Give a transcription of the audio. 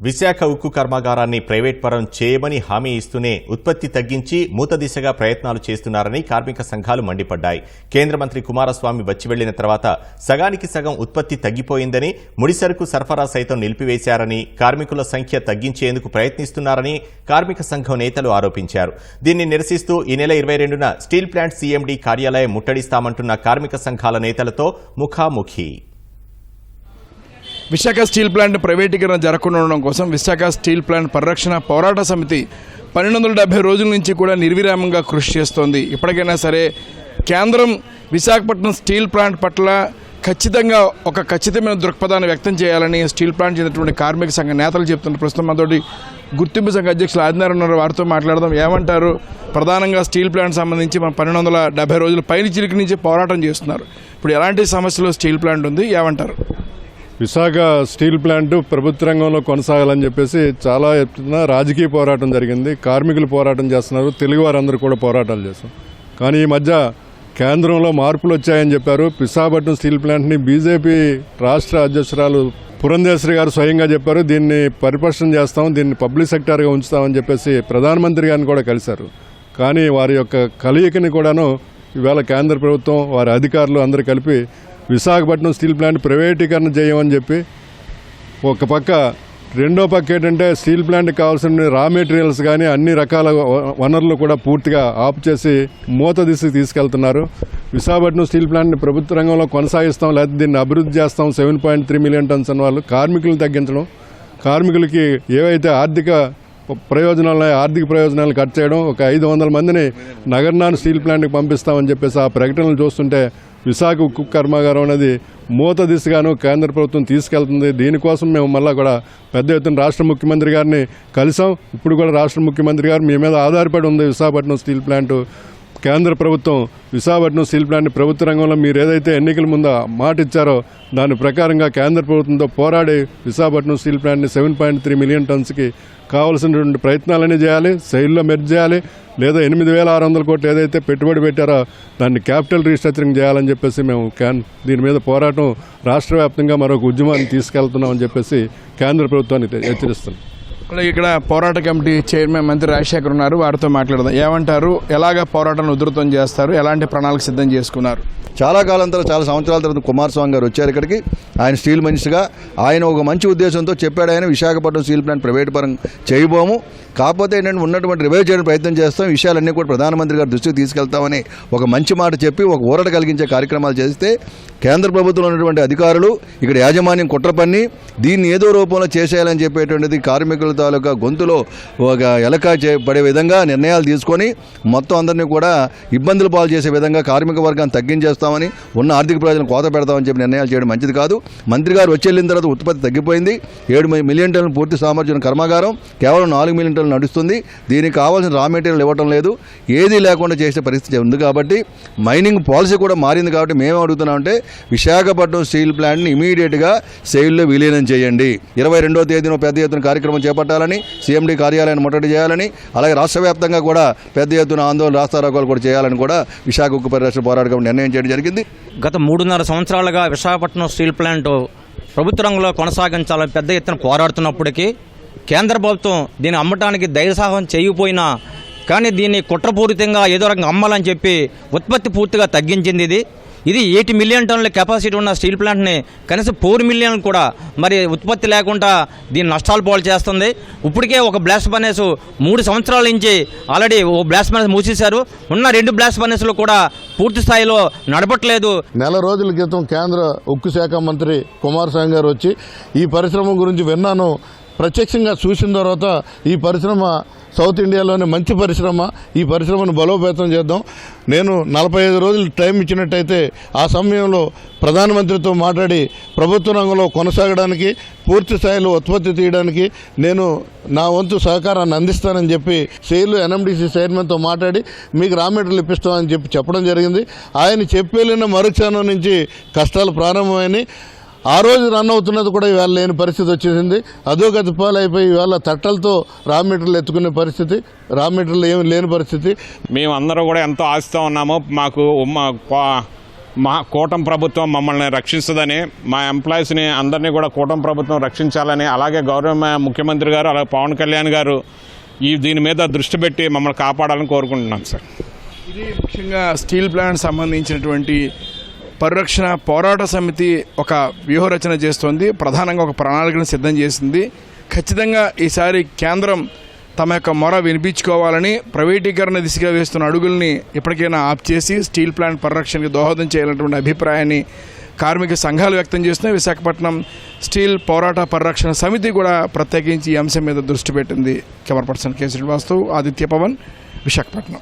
విశాఖ ఉక్కు కర్మాగారాన్ని ప్రైవేట్ పరం చేయమని హామీ ఇస్తూనే ఉత్పత్తి తగ్గించి మూత దిశగా ప్రయత్నాలు చేస్తున్నారని కార్మిక సంఘాలు మండిపడ్డాయి. కేంద్ర మంత్రి కుమారస్వామి వచ్చి వెళ్ళిన తర్వాత సగానికి సగం ఉత్పత్తి తగ్గిపోయిందని ముడిసరుకు సరఫరా సైతం నిలిపివేశారని కార్మికుల సంఖ్య తగ్గించేందుకు ప్రయత్నిస్తున్నారని కార్మిక సంఘం నేతలు ఆరోపించారు. దీన్ని నిరసిస్తూ ఈ నెల ఇరవై రెండున స్టీల్ ప్లాంట్ సీఎండీ కార్యాలయం ముట్టడిస్తామంటున్న కార్మిక సంఘాల నేతలతో ముఖాముఖి. విశాఖ స్టీల్ ప్లాంట్ ప్రైవేటీకరణ జరగకుండా ఉండడం కోసం విశాఖ స్టీల్ ప్లాంట్ పరిరక్షణ పోరాట సమితి పన్నెండు వందల డెబ్బై రోజుల నుంచి కూడా నిర్విరామంగా కృషి చేస్తోంది. ఇప్పటికైనా సరే కేంద్రం విశాఖపట్నం స్టీల్ ప్లాంట్ పట్ల ఖచ్చితంగా ఒక ఖచ్చితమైన దృక్పథాన్ని వ్యక్తం చేయాలని స్టీల్ ప్లాంట్ చెందినటువంటి కార్మిక సంఘ నేతలు చెప్తున్నారు. ప్రస్తుతం మనతోటి గుర్తింపు సంఘ అధ్యక్షులు ఆదినారాయణ ఉన్నారు. వారితో మాట్లాడదాం. ఏమంటారు? ప్రధానంగా స్టీల్ ప్లాంట్ సంబంధించి మన పన్నెండు వందల డెబ్బై రోజుల పైన చిరికి నుంచి పోరాటం చేస్తున్నారు. ఇప్పుడు ఎలాంటి సమస్యలు స్టీల్ ప్లాంట్ ఉంది? ఏమంటారు? విశాఖ స్టీల్ ప్లాంట్ ప్రభుత్వ రంగంలో కొనసాగాలని చెప్పేసి చాలా ఎత్తున రాజకీయ పోరాటం జరిగింది. కార్మికులు పోరాటం చేస్తున్నారు. తెలుగు వారందరూ కూడా పోరాటాలు చేస్తారు కానీ ఈ మధ్య కేంద్రంలో మార్పులు వచ్చాయని చెప్పారు. విశాఖపట్నం స్టీల్ ప్లాంట్ని బీజేపీ రాష్ట్ర అధ్యక్షురాలు పురంధేశ్వరి గారు స్వయంగా చెప్పారు. దీన్ని పరిపక్షం చేస్తాం దీన్ని పబ్లిక్ సెక్టార్గా ఉంచుతామని చెప్పేసి ప్రధానమంత్రి గారిని కూడా కలిశారు. కానీ వారి యొక్క కలయికని కూడాను ఇవాళ కేంద్ర ప్రభుత్వం వారి అధికారులు అందరూ కలిపి విశాఖపట్నం స్టీల్ ప్లాంట్ ప్రైవేటీకరణ చేయమని చెప్పి ఒక పక్క రెండో పక్క ఏంటంటే స్టీల్ ప్లాంట్కి కావాల్సిన రా మెటీరియల్స్ కానీ అన్ని రకాల వనరులు కూడా పూర్తిగా ఆపు చేసి మూత దిశకు తీసుకెళ్తున్నారు. విశాఖపట్నం స్టీల్ ప్లాంట్ని ప్రభుత్వ రంగంలో కొనసాగిస్తాం లేకపోతే దీన్ని అభివృద్ధి చేస్తాం. Seven point three million tons అన్న వాళ్ళు కార్మికులను తగ్గించడం కార్మికులకి ఏవైతే ఆర్థిక ప్రయోజనాలు ఆర్థిక ప్రయోజనాలు కట్ చేయడం ఒక ఐదు వందల మందిని నగర్నాన్ స్టీల్ ప్లాంట్కి పంపిస్తామని చెప్పేసి ఆ ప్రకటనలు చూస్తుంటే విశాఖ ఉక్కు కర్మాగారం అనేది మూత దిశగాను కేంద్ర ప్రభుత్వం తీసుకెళ్తుంది. దీనికోసం మేము మళ్ళీ కూడా పెద్ద ఎత్తున రాష్ట్ర ముఖ్యమంత్రి గారిని కలిసాం ఇప్పుడు కూడా రాష్ట్ర ముఖ్యమంత్రి గారు మీ మీద ఆధారపడి ఉంది. విశాఖపట్నం స్టీల్ ప్లాంట్ కేంద్ర ప్రభుత్వం విశాఖపట్నం స్టీల్ ప్లాంట్ ప్రభుత్వ రంగంలో మీరు ఏదైతే ఎన్నికల ముందు మాట ఇచ్చారో దాని ప్రకారంగా కేంద్ర ప్రభుత్వంతో పోరాడి విశాఖపట్నం స్టీల్ ప్లాంట్ని సెవెన్ పాయింట్ త్రీ మిలియన్ టన్స్కి కావాల్సినటువంటి ప్రయత్నాలన్నీ చేయాలి శైలిలో మెర్జ్ చేయాలి లేదా ఎనిమిది వేల ఆరు వందల కోట్లు ఏదైతే పెట్టుబడి పెట్టారో దాన్ని క్యాపిటల్ రీస్ట్రక్చరింగ్ చేయాలని చెప్పేసి మేము క్యాన్ దీని మీద పోరాటం రాష్ట్ర వ్యాప్తంగా మరొక ఉద్యమాన్ని తీసుకెళ్తున్నామని చెప్పేసి కేంద్ర ప్రభుత్వాన్ని హెచ్చరిస్తున్నాం. అలాగే ఇక్కడ పోరాట కమిటీ చైర్మన్ మంత్రి రాజశేఖర్ ఉన్నారు వారితో మాట్లాడదాం. ఏమంటారు? ఎలాగ పోరాటాన్ని ఉధృతం చేస్తారు? ఎలాంటి ప్రణాళిక సిద్ధం చేసుకున్నారు? చాలా కాలం తర్వాత చాలా సంవత్సరాల తర్వాత కుమారస్వామి గారు వచ్చారు ఇక్కడికి. ఆయన స్టీల్ మినిస్టర్గా. ఆయన ఒక మంచి ఉద్దేశంతో చెప్పాడు ఆయన విశాఖపట్నం స్టీల్ ప్లాంట్ ప్రైవేట్ పరం చేయబోము. కాకపోతే ఏంటంటే ఉన్నటువంటి రివైవ్ చేయడం ప్రయత్నం చేస్తాం. విషయాలన్నీ కూడా ప్రధానమంత్రి గారి దృష్టికి తీసుకెళ్తామని ఒక మంచి మాట చెప్పి ఒక ఊరట కలిగించే కార్యక్రమాలు చేస్తే కేంద్ర ప్రభుత్వంలో ఉన్నటువంటి అధికారులు ఇక్కడ యాజమాన్యం కుట్ర పన్ని దీన్ని ఏదో రూపంలో చేసేయాలని చెప్పేటువంటిది కార్మికుల తాలూకా గొంతులో ఒక ఎలక పడే విధంగా నిర్ణయాలు తీసుకొని మొత్తం అందరినీ కూడా ఇబ్బందులు పాలు చేసే విధంగా కార్మిక వర్గాన్ని తగ్గించేస్తాం. చేస్తామని ఉన్న ఆర్థిక ప్రయోజనం కోత పెడతామని చెప్పి నిర్ణయాలు చేయడం మంచిది కాదు. మంత్రి గారు వచ్చి వెళ్ళిన తర్వాత ఉత్పత్తి తగ్గిపోయింది. ఏడు మిలియన్ టన్నుల పూర్తి సామర్థ్యం కర్మాగారం కేవలం నాలుగు మిలియన్ టన్నులు నడుస్తుంది. దీనికి కావాల్సిన రా మెటీరియల్ ఇవ్వటం లేదు. ఏది లేకుండా చేసే పరిస్థితి ఉంది కాబట్టి మైనింగ్ పాలసీ కూడా మారింది కాబట్టి మేము అడుగుతున్నామంటే విశాఖపట్నం స్టీల్ ప్లాంట్ని ఇమీడియట్గా సెయిల్లో విలీనం చేయండి. ఇరవై రెండో తేదీన పెద్ద ఎత్తున కార్యక్రమం చేపట్టాలని సీఎండి కార్యాలయాన్ని ముట్టడి చేయాలని అలాగే రాష్ట్ర వ్యాప్తంగా కూడా పెద్ద ఎత్తున ఆందోళన రాస్తారోకాలు కూడా చేయాలని కూడా విశాఖ ఉక్కు పరిరక్షణ పోరాటం నిర్ణయం చేయడం జరిగింది. గత మూడున్నర సంవత్సరాలుగా విశాఖపట్నం స్టీల్ ప్లాంట్ ప్రభుత్వ రంగంలో కొనసాగించాలని పెద్ద ఎత్తున పోరాడుతున్నప్పటికీ కేంద్ర ప్రభుత్వం దీన్ని అమ్మటానికి ధైర్యసాహం చేయకపోయినా కానీ దీన్ని కుట్రపూరితంగా ఏదో రకంగా అమ్మాలని చెప్పి ఉత్పత్తి పూర్తిగా తగ్గించింది ఇది. ఇది ఎయిటీ మిలియన్ టన్నుల కెపాసిటీ ఉన్న స్టీల్ ప్లాంట్ని కనీసం ఫోర్ మిలియన్ కూడా మరి ఉత్పత్తి లేకుండా దీని నష్టాలు పాలు చేస్తుంది. ఇప్పటికే ఒక బ్లాస్ట్ బర్నెస్ మూడు సంవత్సరాల నుంచి ఆల్రెడీ ఓ బ్లాస్ట్ బర్నెస్ మూసేశారు. ఉన్న రెండు బ్లాస్ట్ బర్నెస్లు కూడా పూర్తి స్థాయిలో నడపట్లేదు. నెల రోజుల క్రితం కేంద్ర ఉక్కు శాఖ మంత్రి కుమారస్వామి గారు వచ్చి ఈ పరిశ్రమ గురించి విన్నాను. ప్రత్యక్షంగా చూసిన తర్వాత ఈ పరిశ్రమ సౌత్ ఇండియాలోనే మంచి పరిశ్రమ. ఈ పరిశ్రమను బలోపేతం చేద్దాం. నేను నలభై ఐదు రోజులు టైం ఇచ్చినట్టయితే ఆ సమయంలో ప్రధానమంత్రితో మాట్లాడి ప్రభుత్వ రంగంలో కొనసాగడానికి పూర్తి స్థాయిలో ఉత్పత్తి తీయడానికి నేను నా వంతు సహకారాన్ని అందిస్తానని చెప్పి సేలు ఎన్ఎండిసి చైర్మన్తో మాట్లాడి మీకు రా మెటీరియల్ ఇప్పిస్తామని చెప్పి చెప్పడం జరిగింది. ఆయన చెప్పి వెళ్ళిన మరుక్షణం నుంచి కష్టాలు ప్రారంభమైనాయి. ఆ రోజు రన్ అవుతున్నది కూడా ఇవాళ లేని పరిస్థితి వచ్చేసింది. అధోగతి పాలైపోయి ఇవాళ తట్టలతో రా మెటీరియల్ ఎత్తుకునే పరిస్థితి రా మెటీరియల్ ఏమి లేని పరిస్థితి. మేము అందరూ కూడా ఎంతో ఆశతో ఉన్నాము. మాకు మా కూటమి ప్రభుత్వం మమ్మల్ని రక్షిస్తుందని మా ఎంప్లాయీస్ని అందరినీ కూడా కూటమి ప్రభుత్వం రక్షించాలని అలాగే గౌరవ ముఖ్యమంత్రి గారు అలాగే పవన్ కళ్యాణ్ గారు ఈ దీని మీద దృష్టి పెట్టి మమ్మల్ని కాపాడాలని కోరుకుంటున్నాం సార్. ఇది ముఖ్యంగా స్టీల్ ప్లాంట్ సంబంధించినటువంటి పరిరక్షణ పోరాట సమితి ఒక వ్యూహరచన చేస్తోంది. ప్రధానంగా ఒక ప్రణాళికను సిద్ధం చేసింది. ఖచ్చితంగా ఈసారి కేంద్రం తమ యొక్క మొర వినిపించుకోవాలని ప్రైవేటీకరణ దిశగా వేస్తున్న అడుగుల్ని ఇప్పటికైనా ఆప్ చేసి స్టీల్ ప్లాంట్ పరిరక్షణకి దోహదం చేయాలన్నటువంటి అభిప్రాయాన్ని కార్మిక సంఘాలు వ్యక్తం చేస్తున్నాయి. విశాఖపట్నం స్టీల్ పోరాట పరిరక్షణ సమితి కూడా ప్రత్యేకించి ఈ అంశం మీద దృష్టి పెట్టింది. కెమెరా పర్సన్ కె శ్రీనివాస్తు ఆదిత్య పవన్ విశాఖపట్నం.